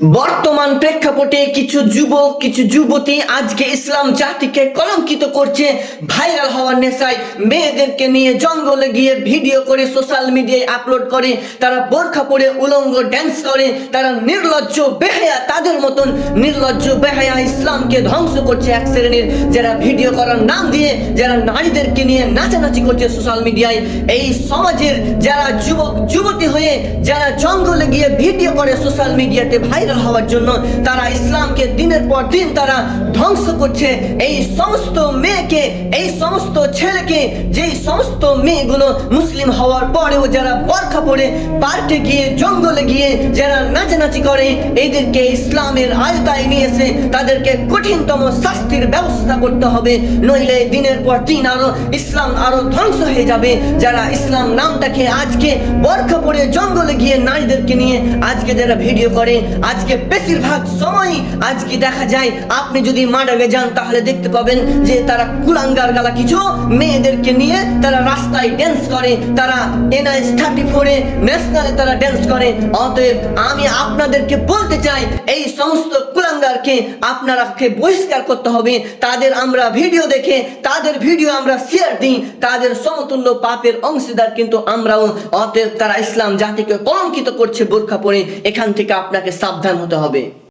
বর্তমান প্রেক্ষাপটে কিছু যুবক, কিছু যুবতী আজকে ইসলাম জাতিকে কলঙ্কিত করছে। ভাইরাল হওয়ার নেশায় মেয়েদেরকে নিয়ে জঙ্গলে গিয়ে ভিডিও করে, সোশ্যাল মিডিয়ায় আপলোড করে। তারা বোরখা পরে উলঙ্গ ড্যান্স করে। তারা নির্লজ্জ বেহায়া, তাদের মতন নির্লজ্জ বেহায়া ইসলামকে ধ্বংস করছে এক শ্রেণির। যারা ভিডিও করার নাম দিয়ে, যারা নারীদেরকে নিয়ে নাচানাচি করছে সোশ্যাল মিডিয়ায়। এই সমাজের যারা যুবক, যুবতী হয়ে যারা জঙ্গলে গিয়ে ভিডিও করে সোশ্যাল মিডিয়াতে ভাইরাল হওয়ার জন্য তারা ইসলামকে দিনের পর দিন তারা ধ্বংস করছে। এই সমস্ত মেয়েকে, এই সমস্ত ছেলেকে, যেই সমস্ত মেয়েগুলো মুসলিম হওয়ার পরেও যারা বরখা পরে পার্কে গিয়ে, জঙ্গলে গিয়ে যারা নাচানাচি করে, এদেরকে ইসলামের আয়তায় নিয়েছে তাদেরকে কঠিনতম শাস্তির ব্যবস্থা করতে হবে। নইলে দিনের পর দিন আরও ইসলাম আরও ধ্বংস হয়ে যাবে। যারা ইসলাম নামটাকে আজকে বরখা পরে জঙ্গলে গিয়ে নারীদেরকে নিয়ে আজকে যারা ভিডিও করে আজকে বেশিরভাগ সময় আজকে দেখা যায়, আপনি যদি মাডাগে যান, তাহলে দেখতে পাবেন যে তারা কুলাঙ্গার গালা কিছু মেয়েদেরকে নিয়ে তারা রাস্তায় ড্যান্স করে, তারা এনআইএস থার্টি ফোরে ন্যাশনালে তারা ড্যান্স করে। অতএব আমি আপনাদেরকে বলতে চাই, এই সমস্ত কুলাঙ্গারকে আপনারাকে বহিষ্কার করতে হবে। তাদের আমরা ভিডিও দেখে, তাদের ভিডিও আমরা শেয়ার দিই। তাদের সমতুল্য পাপের অংশীদার কিন্তু আমরাও। অতএব তারা ইসলাম জাতিকে কলঙ্কিত করছে বোরখা পরে, এখান থেকে আপনাকে সাবধান হতে হবে।